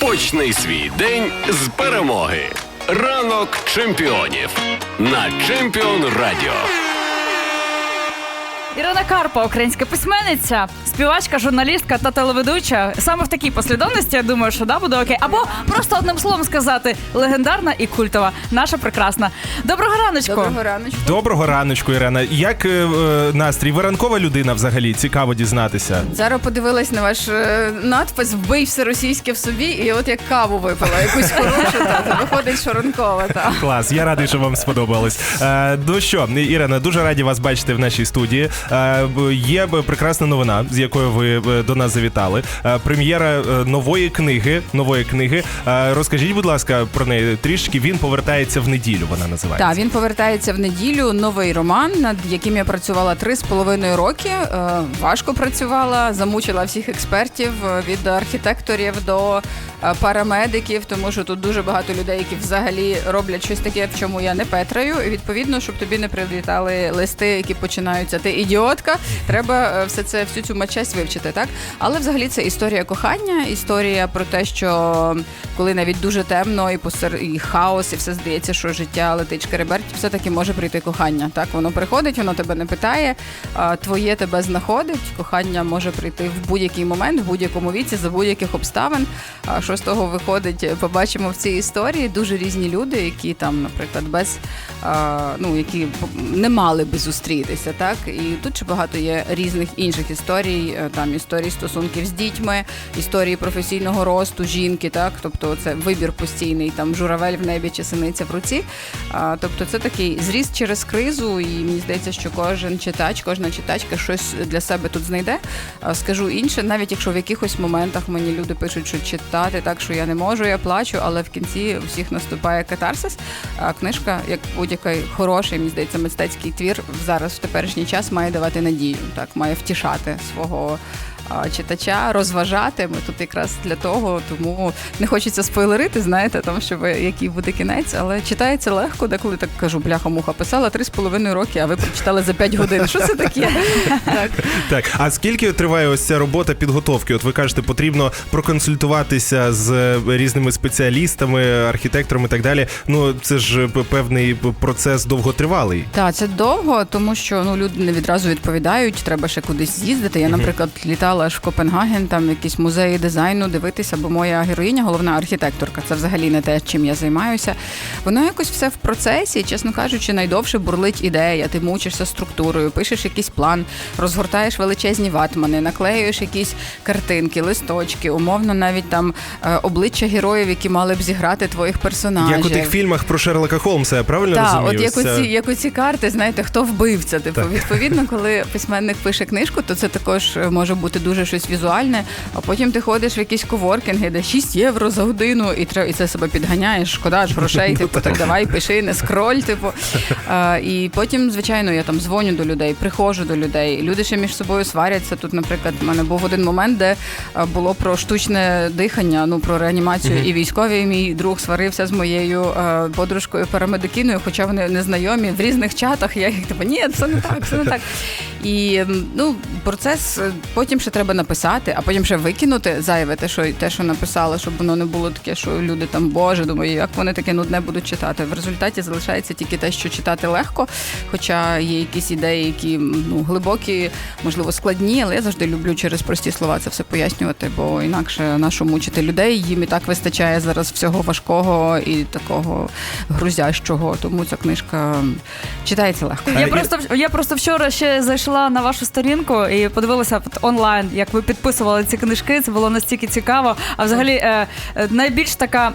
Почни свій день з перемоги. Ранок чемпіонів на Чемпіон Радіо. Ірина Карпа, українська письменниця, співачка, журналістка та телеведуча. Саме в такій послідовності я думаю, що да буде окей. Або просто одним словом сказати легендарна і культова. Наша прекрасна. Доброго раночку. Доброго раночку. Доброго раночку, Ірена. Як е, е, настрій? Ви ранкова людина взагалі? Цікаво дізнатися. Зараз подивилась на ваш е, надпис Вбий все російське в собі, і от як каву випила, якусь хорошу, та, то виходить шоронкова. Та. Клас, я радий, що вам сподобалось. Е, ну що, Ірена, дуже раді вас бачити в нашій студії. Е, є прекрасна новина, з якою ви е, до нас завітали. Е, прем'єра нової книги. Нової книги. Розкажіть, будь ласка, про неї трішки. Він повертається в неділю. Вона називається. Так, він повертається в неділю. Новий роман, над яким я працювала три з половиною роки. Важко працювала, замучила всіх експертів від архітекторів до парамедиків, тому що тут дуже багато людей, які взагалі роблять щось таке, в чому я не петраю. І відповідно, щоб тобі не прилітали листи, які починаються ти ідіотка. Треба е, все це всю цю матчасть вивчити, так але взагалі це історія кохання, історія про те, що коли навіть дуже темно і посер і хаос, і все здається, що життя летить шкереберть, все таки може прийти кохання. Так воно приходить, воно тебе не питає, твоє тебе знаходить. Кохання може прийти в будь-який момент, в будь-якому віці, за будь-яких обставин. А що з того виходить, побачимо в цій історії. Дуже різні люди, які там, наприклад, без ну які не мали би зустрітися, так і тут ще багато є різних інших історій. е, Там історії стосунків з дітьми, історії професійного росту жінки, так тобто це вибір постійний, там журавель в небі чи синиця в руці. А, тобто це такий зріст через кризу, і мені здається, що кожен читач, кожна читачка щось для себе тут знайде. Скажу інше, навіть якщо в якихось моментах мені люди пишуть, що читати так, що я не можу, я плачу, але в кінці всіх наступає катарсис. А книжка, як будь-який хороший, мені здається, мистецький твір зараз в теперішній час має давати надію, так має втішати свого. А, Читача розважати ми тут якраз для того, тому не хочеться спойлерити, знаєте, там щоб який буде кінець, але читається легко, деколи так кажу, бляха муха писала три з половиною роки, а ви прочитали за п'ять годин. Що це таке? Так. Так, а скільки триває ось ця робота підготовки? От ви кажете, потрібно проконсультуватися з різними спеціалістами, архітекторами і так далі. Ну це ж певний процес довготривалий. Так, це довго, тому що ну люди не відразу відповідають. Треба ще кудись з'їздити. Я, наприклад, літала аж в Копенгаген, там якісь музеї дизайну дивитися, бо моя героїня, головна архітекторка, це взагалі не те, чим я займаюся. Воно якось все в процесі, чесно кажучи, найдовше бурлить ідея. Ти мучишся структурою, пишеш якийсь план, розгортаєш величезні ватмани, наклеюєш якісь картинки, листочки, умовно навіть там е, обличчя героїв, які мали б зіграти твоїх персонажів. Як у тих фільмах про Шерлока Холмса, я правильно Так, розумію? от як оці, як оці карти, знаєте, хто вбивця. Типу, Так. відповідно, коли письменник пише книжку, то це також е, може бути дуже щось візуальне. А потім ти ходиш в якісь коворкінги, де 6 євро за годину, і і це себе підганяєш, шкода ж грошей. Типу, так давай пиши, не скроль. Типу. А, і потім, звичайно, я там дзвоню до людей, приходжу до людей. Люди ще між собою сваряться. Тут, наприклад, в мене був один момент, де було про штучне дихання, ну про реанімацію. І військовий мій друг сварився з моєю подружкою парамедикиною, хоча вони незнайомі в різних чатах. Я їх типу, ні, все не так, все не так. І ну, процес е, потім ще треба написати, а потім ще викинути зайве те, що те, що написали, щоб воно не було таке, що люди там, боже, думаю, як вони таке нудне будуть читати. В результаті залишається тільки те, що читати легко, хоча є якісь ідеї, які ну, глибокі, можливо, складні, але я завжди люблю через прості слова це все пояснювати, бо інакше нашу мучити людей їм і так вистачає зараз всього важкого і такого грузящого. Тому ця книжка читається легко. Я просто я просто вчора ще зайшла на вашу сторінку і подивилася онлайн, як ви підписували ці книжки. Це було настільки цікаво. А взагалі, е, е, найбільш така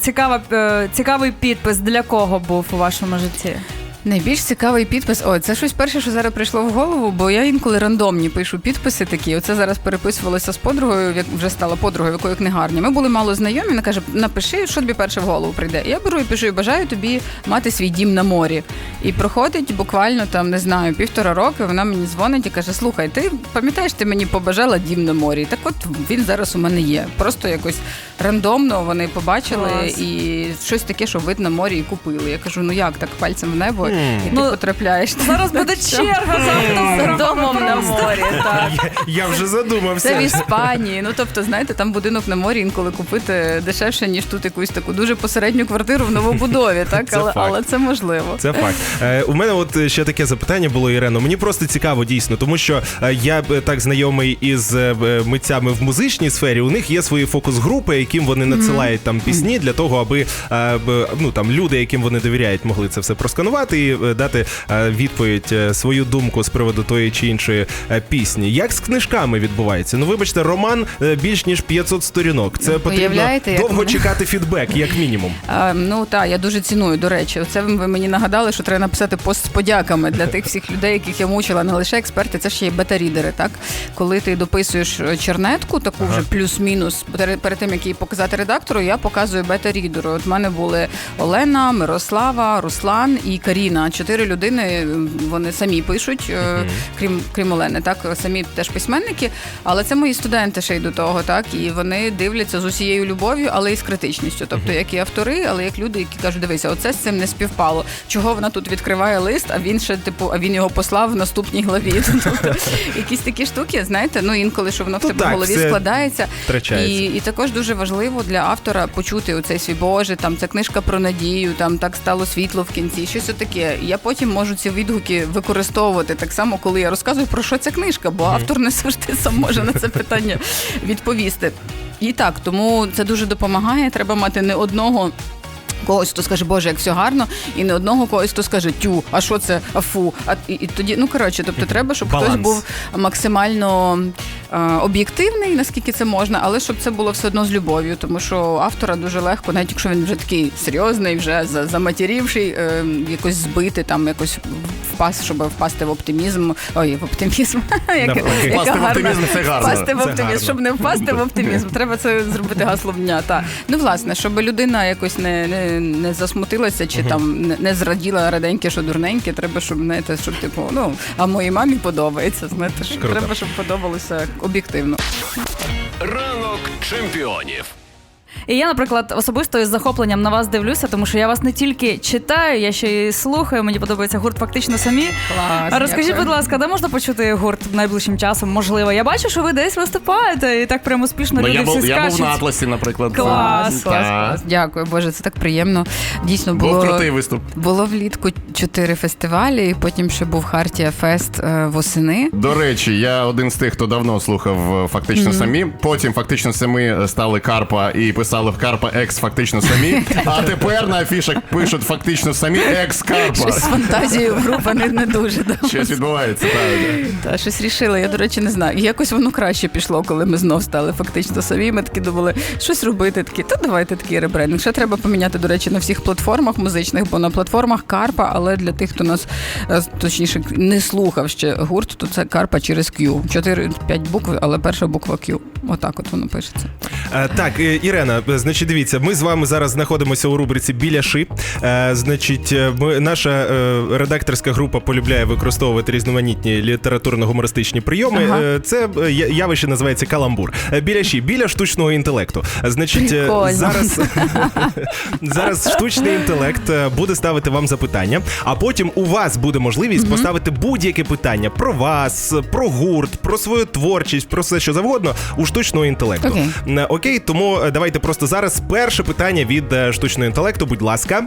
цікава е, цікавий підпис для кого був у вашому житті? Найбільш цікавий підпис. О, це щось перше, що зараз прийшло в голову, бо я інколи рандомні пишу підписи такі. Оце зараз переписувалася з подругою, як вже стала подругою, в якої книгарні. Ми були мало знайомі. Вона каже: напиши, що тобі перше в голову прийде. Я беру і пишу, і бажаю тобі мати свій дім на морі. І проходить буквально там, не знаю, півтора роки. Вона мені дзвонить і каже: Слухай, ти пам'ятаєш, ти мені побажала дім на морі? Так от він зараз у мене є. Просто якось рандомно вони побачили Клас. і щось таке, що вид на морі і купили. Я кажу, ну як так, пальцем в небо. І ти Ну, потрапляєш. Зараз буде черга за за автографами домом на морі. Так. Я, я вже задумався. Це в Іспанії. Ну тобто, знаєте, там будинок на морі інколи купити дешевше, ніж тут якусь таку дуже посередню квартиру в новобудові. Так, Це але, факт. але це можливо. Це факт. Е, у мене от ще таке запитання було, Ірено. Мені просто цікаво дійсно, тому що е, я б, так знайомий із е, митцями в музичній сфері. У них є свої фокус-групи, яким вони надсилають там пісні для того, аби е, б, ну там люди, яким вони довіряють, могли це все просканувати і е, дати е, відповідь е, свою думку з приводу тої чи іншої пісні. Як з книжками відбувається? Ну, вибачте, роман більш ніж 500 сторінок. Це потрібно довго чекати фідбек, як мінімум. А, ну так, я дуже ціную. До речі, оце ви мені нагадали, що треба написати пост з подяками для тих всіх людей, яких я мучила. Не лише експерти, це ще й бета-рідери. Так, коли ти дописуєш чернетку, таку вже плюс-мінус, перед перед тим як її показати редактору, я показую бета-рідеру. От в мене були Олена, Мирослава, Руслан і Каріна. Чотири людини. Вони самі пишуть, е, крім крім Олени, так самі теж письменники. Але це мої студенти ще й до того, так і вони дивляться з усією любов'ю, але і з критичністю. Тобто, як і автори, але як люди, які кажуть, дивися, оце з цим не співпало. Чого вона тут відкриває лист, а він ще типу, а він його послав в наступній главі. Тобто якісь такі штуки, знаєте, ну інколи що воно в Ну, тебе в голові складається. І, і також дуже важливо для автора почути оцей свій Боже, там ця книжка про надію, там так стало світло в кінці, щось таке. Я потім можу ці відгуки використовувати так само, коли я розказую про що ця книжка, бо автор не завжди сам може на це питання відповісти. І так, тому це дуже допомагає. Треба мати не одного. Когось, хто скаже, Боже, як все гарно, і не одного когось, хто скаже тю, а що це, а фу. А і, і тоді, ну коротше, тобто треба, щоб Баланс. хтось був максимально об'єктивний, наскільки це можна, але щоб це було все одно з любов'ю, тому що автора дуже легко, навіть якщо він вже такий серйозний, вже заматірівший, е, якось збити, там якось впасти, щоб впасти в оптимізм. Ой, в оптимізм. Впасти в оптимізм – це гарно. Впасти в оптимізм, щоб не впасти в оптимізм. Треба це зробити гаслом дня. Та ну власне, щоб людина якось не, не, засмутилася чи там не, не зраділа раденьке, що дурненьке. Треба, щоб знаєте, щоб типу, ну а моїй мамі подобається. Знаєте, що треба, щоб подобалося об'єктивно. Ранок чемпіонів. І я, наприклад, особисто із захопленням на вас дивлюся, тому що я вас не тільки читаю, я ще й слухаю. Мені подобається гурт фактично самі. Клас, Розкажіть, дякую. будь ласка, де можна почути гурт найближчим часом? Можливо, я бачу, що ви десь виступаєте і так прямо успішно Ну, люди я був, всі я був на Атласі, наприклад. Клас, клас, клас. Дякую, Боже, це так приємно. Дійсно Був було крутий виступ. було влітку чотири фестивалі, і потім ще був Хартія Фест е, восени. До речі, я один з тих, хто давно слухав е, фактично самі. Потім фактично самі стали Карпа і писали в Карпа екс фактично самі. А тепер на афішах пишуть фактично самі екс Карпа. Щось з фантазією група не, не дуже да. Щось відбувається. Так. Та щось рішили. Я, до речі, не знаю. Якось воно краще пішло, коли ми знов стали фактично самі. Ми такі думали, щось робити. Такі, та давайте такий ребрендинг. Ще треба поміняти, до речі, на всіх платформах музичних, бо на платформах Карпа, але для тих, хто нас е, точніше не слухав ще гурт, то це Карпа через Q. 4-5 букв, але перша буква Q. Отак от воно пишеться. Е, Так, е, Ірена, е, значить, дивіться, ми з вами зараз знаходимося у рубриці Біля ши. Е, Значить, е, ми, наша е, редакторська група полюбляє використовувати різноманітні літературно-гумористичні прийоми. Ага. Е, Це е, явище називається каламбур. Е, Біля ши, біля штучного інтелекту. Значить, Прикольно. зараз, зараз штучний інтелект буде ставити вам запитання, а потім у вас буде можливість поставити будь-яке питання про вас, про гурт, про свою творчість, про все що завгодно у штучного інтелекту. Окей. Окей, тому давайте просто зараз перше питання від е, штучного інтелекту, будь ласка.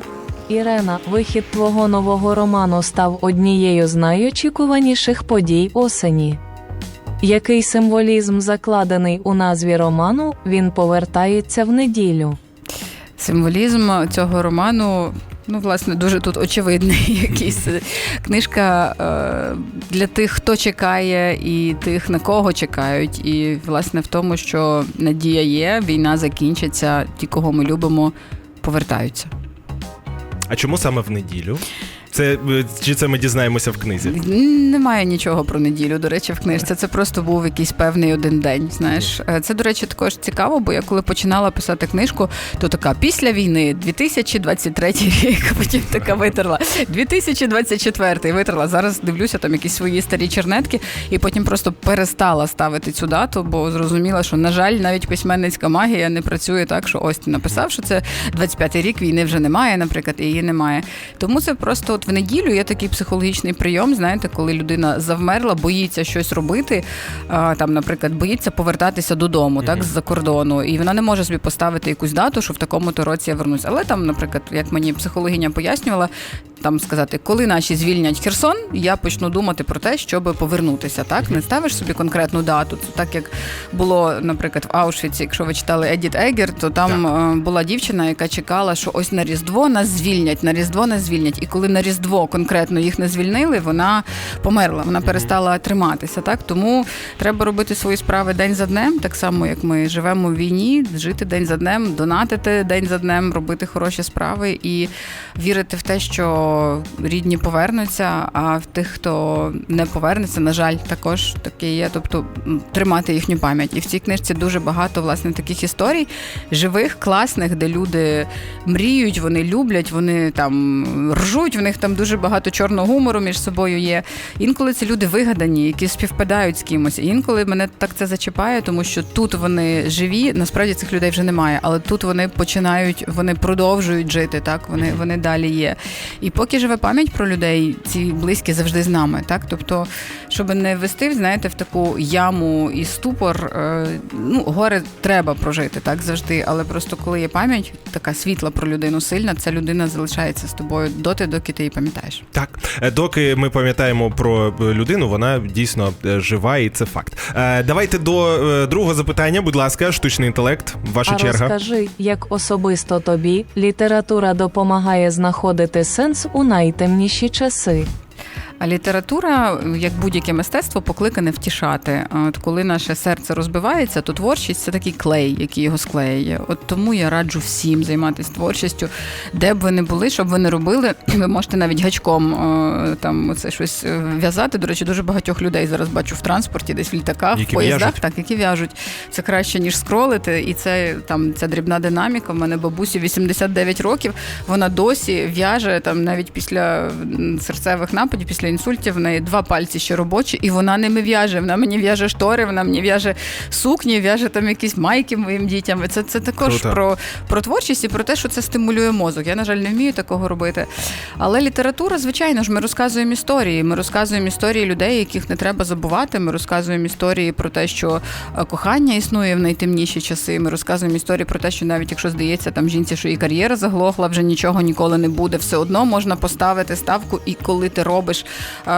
Ірена, вихід твого нового роману став однією з найочікуваніших подій осені. Який символізм закладений у назві роману, він повертається в неділю. Символізм цього роману. Ну, власне, дуже тут очевидний якийсь книжка е, для тих, хто чекає, і тих, на кого чекають. І, власне, в тому, що надія є, війна закінчиться, ті, кого ми любимо, повертаються. А чому саме в неділю? Це е, чи це ми дізнаємося в книзі? Немає нічого про неділю, до речі, в книжці. Це просто був якийсь певний один день. Знаєш, Е, це, до речі, також цікаво, бо я коли починала писати книжку, то така після війни 2023 рік, потім така витерла. 2024 витерла. Зараз дивлюся там якісь свої старі чернетки, і потім просто перестала ставити цю дату, бо зрозуміла, що на жаль, навіть письменницька магія не працює так, що ось ти написав, що це 25-й рік війни вже немає, наприклад, і її немає. Тому це просто от в неділю є такий психологічний прийом, знаєте, коли людина завмерла, боїться щось робити. Там, наприклад, боїться повертатися додому, так, з-за кордону, і вона не може собі поставити якусь дату, що в такому-то році я вернусь. Але там, наприклад, як мені психологиня пояснювала, там сказати, коли наші звільнять Херсон, я почну думати про те, щоб повернутися. Так не ставиш собі конкретну дату. Це так як було, наприклад, в Аушвіці, якщо ви читали Едіт Егер, то там е, була дівчина, яка чекала, що ось на Різдво нас звільнять, на Різдво нас звільнять. І коли на Різдво конкретно їх не звільнили, вона померла, вона перестала триматися. Так тому треба робити свої справи день за днем, так само як ми живемо в війні, жити день за днем, донатити день за днем, робити хороші справи і вірити в те, що рідні повернуться. А в тих, хто не повернеться, на жаль, також таке є. Тобто тримати їхню пам'ять. І в цій книжці дуже багато власне таких історій, живих, класних, де люди мріють, вони люблять, вони там ржуть, в них там дуже багато чорного гумору між собою є. Інколи це люди вигадані, які співпадають з кимось. Інколи мене так це зачіпає, тому що тут вони живі. Насправді цих людей вже немає, але тут вони починають, вони продовжують жити. Так вони, вони далі є. І поки живе пам'ять про людей, ці близькі завжди з нами. Так, тобто, щоб не ввести, знаєте, в таку яму і ступор, е, ну горе треба прожити, так завжди. Але просто коли є пам'ять, така світла про людину сильна, ця людина залишається з тобою доти, доки ти пам'ятаєш. Так, Е, доки ми пам'ятаємо про е, людину, вона дійсно е, жива, і це факт. Давайте до другого запитання, будь ласка, штучний інтелект, ваша а черга. розкажи, як особисто тобі література допомагає знаходити сенс у найтемніші часи. А література, як будь-яке мистецтво, покликане втішати. От коли наше серце розбивається, то творчість це такий клей, який його склеює. От тому я раджу всім займатися творчістю, де б ви не були, щоб ви не робили. Ви можете навіть гачком е, там це щось е, в'язати. До речі, дуже багатьох людей зараз бачу в транспорті, десь в літаках, Які в поїздах, в'яжуть? так які в'яжуть. Це краще ніж скролити, і це там ця дрібна динаміка. В мене бабусі 89 років. Вона досі в'яже там навіть після серцевих нападів, після інсультів. В неї два пальці ще робочі, і вона ними в'яже. Вона мені в'яже штори, вона мені в'яже сукні, в'яже там якісь майки моїм дітям. Це, це також Круто. про, про творчість і про те, що це стимулює мозок. Я, на жаль, не вмію такого робити. Але література, звичайно ж, ми розказуємо історії. Ми розказуємо історії людей, яких не треба забувати. Ми розказуємо історії про те, що е, кохання існує в найтемніші часи. Ми розказуємо історії про те, що навіть якщо здається там жінці, що її кар'єра заглохла, вже нічого ніколи не буде. Все одно можна поставити ставку, і коли ти робиш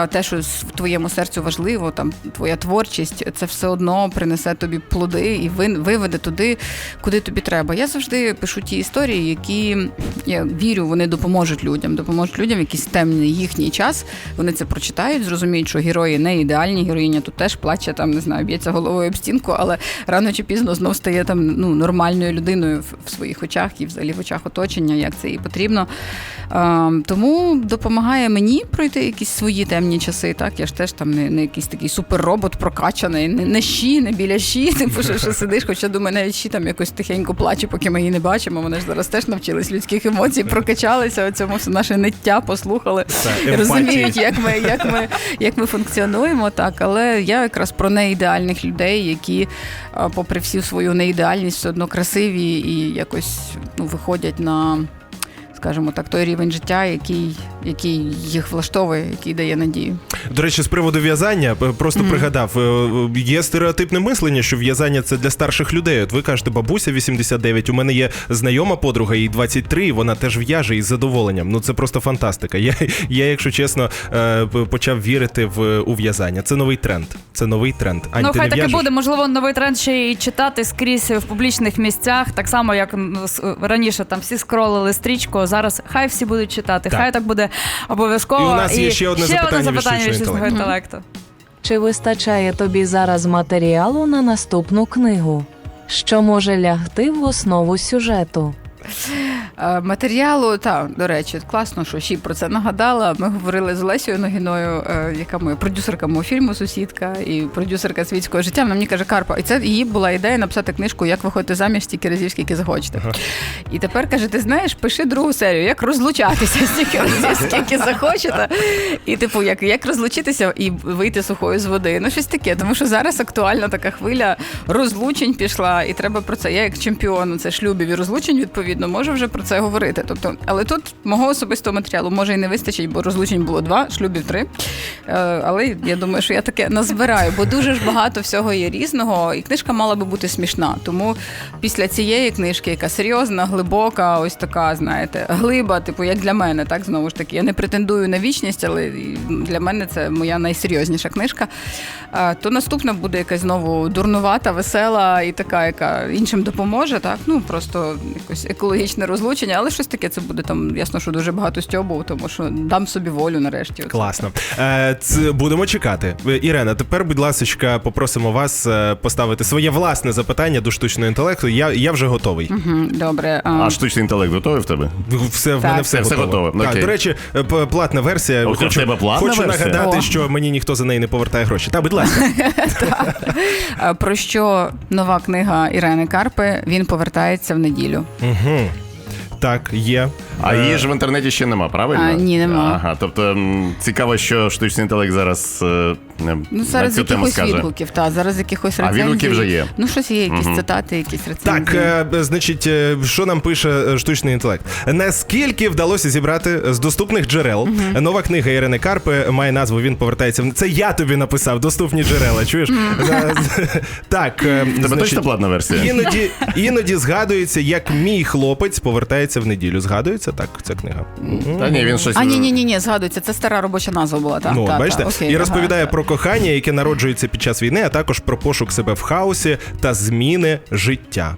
те, що в твоєму серцю важливо, там твоя творчість, це все одно принесе тобі плоди і виведе туди, куди тобі треба. Я завжди пишу ті історії, які я вірю, вони допоможуть людям, допоможуть людям якийсь темний їхній час. Вони це прочитають, зрозуміють, що герої не ідеальні. Героїня тут теж плаче, там не знаю, б'ється головою об стінку, але рано чи пізно знов стає там ну нормальною людиною в, своїх очах і взагалі в очах оточення, як це і потрібно. А, тому допомагає мені пройти якісь свої темні часи. Так, я ж теж там не, не якийсь такий суперробот прокачаний, не, не щі, не біля щі. Типу, що, що сидиш, хоча думаю, навіть щі там якось тихенько плаче, поки ми її не бачимо. Вони ж зараз теж навчились людських емоцій, прокачалися. Цьому все наше ниття послухали. Так, І розуміють, як ми, як ми, як ми функціонуємо, так. Але я якраз про неідеальних людей, які, попри всю свою неідеальність, все одно красиві і якось ну, виходять на. Скажімо так, той рівень життя, який, який їх влаштовує, який дає надію. До речі, з приводу в'язання, е, просто пригадав, е, є стереотипне мислення, що в'язання це для старших людей. От ви кажете, бабуся 89, у мене є знайома подруга, їй 23, і вона теж в'яже із задоволенням. Ну це просто фантастика. Я, я якщо чесно, е, почав вірити в у в'язання. Це новий тренд. Це новий тренд. Ань, ну, ти хай не так і буде. Можливо, новий тренд ще й читати скрізь в публічних місцях, так само, як раніше там всі скролили стрічку. Зараз хай всі будуть читати, Так. хай так буде обов'язково. І у нас є ще одне запитання від запитання штучного штучного інтелекту. Чи вистачає тобі зараз матеріалу на наступну книгу? Що може лягти в основу сюжету? Е, Матеріалу, так, до речі, класно, що ще про це нагадала. Ми говорили з Лесією Ногіною, е, яка моя продюсерка мого фільму Сусідка і продюсерка світського життя. Вона мені каже, Карпа, і це її була ідея написати книжку Як виходити заміж стільки разів, скільки захочете. І тепер каже: ти знаєш, пиши другу серію, як розлучатися стільки разів, скільки захочете. І, типу, як, як розлучитися і вийти сухою з води. Ну, щось таке. Тому що зараз актуальна така хвиля розлучень пішла, і треба про це. Я як чемпіон це шлюбів і розлучень, відповідно, можу вже про це говорити. Тобто, але тут мого особистого матеріалу може і не вистачить, бо розлучень було два, шлюбів три. Е, Але я думаю, що я таке назбираю, бо дуже ж багато всього є різного, і книжка мала би бути смішна. Тому після цієї книжки, яка серйозна, глибока, ось така, знаєте, глиба, типу, як для мене, так знову ж таки. Я не претендую на вічність, але для мене це моя найсерйозніша книжка. Е, То наступна буде якась знову дурнувата, весела і така, яка іншим допоможе. Так, ну просто якось екологічне розлучення, але щось таке це буде там. Ясно, що дуже багато стьобу, тому що дам собі волю нарешті. Оце. Класно. Е, ц- будемо чекати. Е, Ірена, тепер, будь ласка, попросимо вас е, поставити своє власне запитання до штучного інтелекту. Я, я вже готовий. Мгм, Добре. а, А штучний інтелект готовий в тебе? Все в Так. мене все, Все готово. готове. Так, до речі, е, платна версія. О, в тебе платна хочу версія? нагадати, О. що мені ніхто за неї не повертає гроші. Та, будь ласка. Про що нова книга Ірени Карпи? Він повертається в неділю. Угу. Так, є. А Е, її ж в інтернеті ще нема, правильно? А, ні, нема. Ага, тобто м, цікаво, що штучний інтелект зараз е, е, Ну, на зараз цю тему якихось скаже. відгуків, та зараз якихось А рецензій. відгуки вже є. Ну, щось є, якісь цитати, якісь рецензії. Так, е, значить, е, що нам пише е, штучний інтелект? Наскільки вдалося зібрати з доступних джерел? Нова книга Ірини Карпи має назву Він повертається в це. Я тобі написав доступні джерела. Чуєш? Е, Так, е, Тебе значить, точно платна версія? Іноді, іноді згадується, як мій хлопець повертається в неділю. Згадується так, ця книга. Та ні, він щось. А, ні, ні, ні, ні, згадується, це стара робоча назва була, так? ну, та, бачите, та, окей, і розповідає про кохання, яке народжується під час війни, а також про пошук себе в хаосі та зміни життя.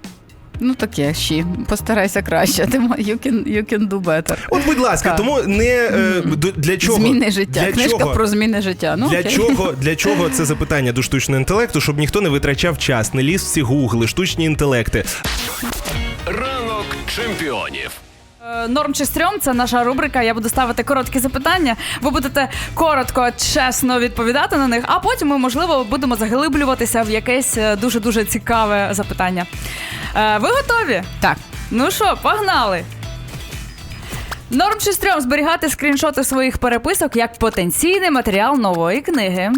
Ну таке ще. Постарайся краще. Ти you can, you can do better. От, будь ласка, Так. тому не е, для чого Зміни життя. Для Книжка чого? про зміни життя. Ну, Для окей. чого, для чого це запитання до штучного інтелекту, щоб ніхто не витрачав час, не ліз всі гугли, штучні інтелекти. Ранок чемпіонів. Е, Норм чи стрьом це наша рубрика. Я буду ставити короткі запитання. Ви будете коротко, чесно відповідати на них, а потім ми, можливо, будемо заглиблюватися в якесь дуже дуже цікаве запитання. Е, Ви готові? Так. Ну що, погнали! Норм чи стрьом зберігати скріншоти своїх переписок як потенційний матеріал нової книги.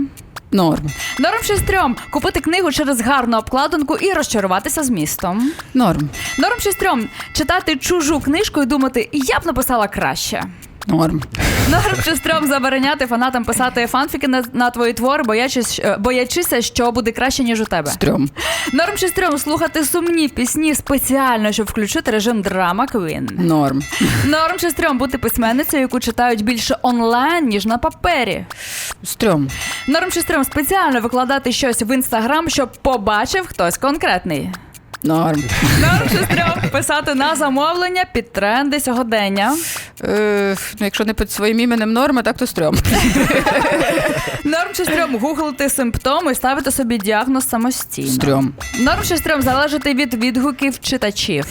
Норм. Норм чи стрьом купити книгу через гарну обкладинку і розчаруватися змістом. Норм. Норм чи стрьом читати чужу книжку і думати, я б написала краще. Норм. Норм чи стрьом забороняти фанатам писати фанфіки на, на твої твори, боячись, е, боячися, що буде краще, ніж у тебе. Стрьом. Норм чи стрьом слухати сумні пісні спеціально, щоб включити режим драма Квін. Норм. Норм чи стрьом бути письменницею, яку читають більше онлайн, ніж на папері. Стрьом. Норм чи стрьом спеціально викладати щось в інстаграм, щоб побачив хтось конкретний. Норм. Норм стрьом писати на замовлення під тренди сьогодення. Е, ну, якщо не під своїм іменем норми, так то стрьом. Норм чи стрьом гуглити симптоми і ставити собі діагноз самостійно. Стрьом. Норм чи стрьом залежати від відгуків читачів.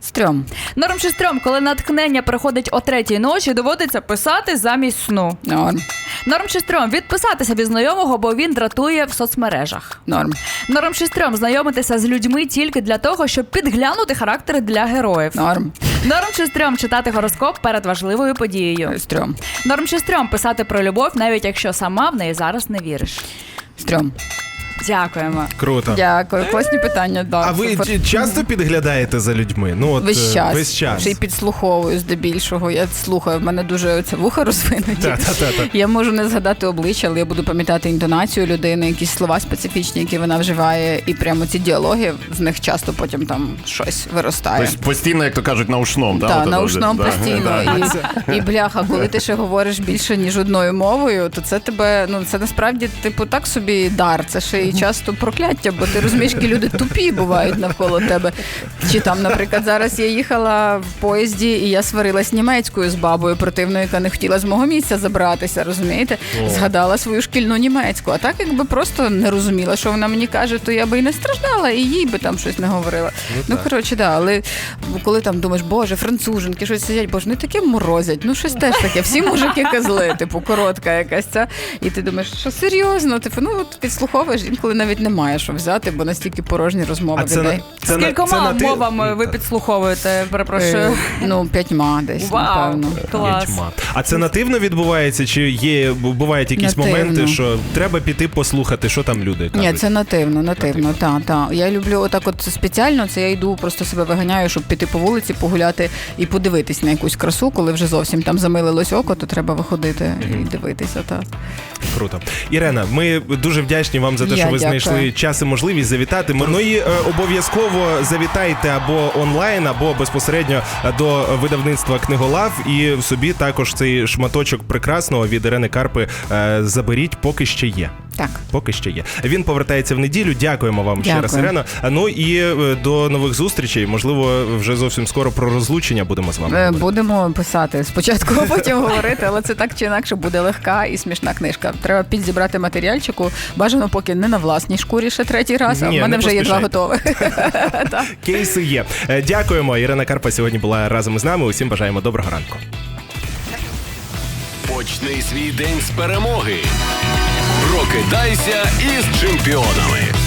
Стрьом. Норм чи стрьом, коли натхнення приходить о третій ночі, доводиться писати замість сну. Норм. Норм чи стрьом відписатися від знайомого, бо він дратує в соцмережах. Норм. Норм чи стрьом знайомитися з людьми тільки для того, щоб підглянути характери для героїв. Норм. Норм чи стрьом читати гороскоп перед важливою подією. Стрьом. Норм чи стрьом писати про любов, навіть якщо сама в неї зараз не віриш. Стрьом. Дякуємо. Круто. Дякую. Класні питання. Да, А ви супер. часто підглядаєте за людьми? Ну, от, Весь е, час. Весь час. Ще й підслуховую здебільшого. Я слухаю, в мене дуже це вуха розвинуті. Я можу не згадати обличчя, але я буду пам'ятати інтонацію людини, якісь слова специфічні, які вона вживає, і прямо ці діалоги з них часто потім там щось виростає. Тобто постійно, як то кажуть, наушном, да? Так, наушном постійно. І, і бляха, коли ти ще говориш більше, ніж одною мовою, то це тебе, ну це насправді, типу, так собі дар. Це ще і часто прокляття, бо ти розумієш, які люди тупі бувають навколо тебе. Чи там, наприклад, зараз я їхала в поїзді, і я сварилась німецькою з бабою противною, яка не хотіла з мого місця забратися, розумієте? Згадала свою шкільну німецьку. А так, якби просто не розуміла, що вона мені каже, то я би і не страждала, і їй би там щось не говорила. Ну, коротше, да, але коли там думаєш, боже, француженки щось сидять, боже, не таке морозять. Ну, щось теж таке. Всі мужики козли, типу, коротка якась ця. І ти думаєш, що серйозно? Типу, ну от підслуховуєш. Інколи навіть немає що взяти, бо настільки порожні розмови А це, людей. на- це, З на- кількома це на ти- мовами ви підслуховуєте, перепрошую. Е, Ну, п'ятьма десь, Вау, напевно. клас. А це нативно відбувається, чи є бувають якісь Нативно. моменти, що треба піти послухати, що там люди кажуть? Ні, це нативно, нативно, так, так. Я люблю отак от спеціально, це я йду, просто себе виганяю, щоб піти по вулиці, погуляти і подивитись на якусь красу, коли вже зовсім там замилилось око, то треба виходити і дивитися. Так. Круто. Ірена, ми дуже вдячні вам за те, Я що ви дякую. знайшли час і можливість завітати. Ну і е, обов'язково завітайте або онлайн, або безпосередньо до видавництва книголав. І собі також цей шматочок прекрасного від Ірени Карпи е, заберіть, поки ще є. Так. Поки ще є. Він повертається в неділю. Дякуємо вам ще раз, Ірена. Ну і е, до нових зустрічей. Можливо, вже зовсім скоро про розлучення будемо з вами. Е, говорити. Будемо писати спочатку, а потім говорити, але це так чи інакше буде легка і смішна книжка. Треба підзібрати матеріальчику. Бажано поки не на власній шкурі ще третій раз, а в мене вже є два готових. Кейси є. Е, Дякуємо. Ірина Карпа сьогодні була разом з нами. Усім бажаємо доброго ранку. Почни свій день з перемоги. Прокидайся із чемпіонами.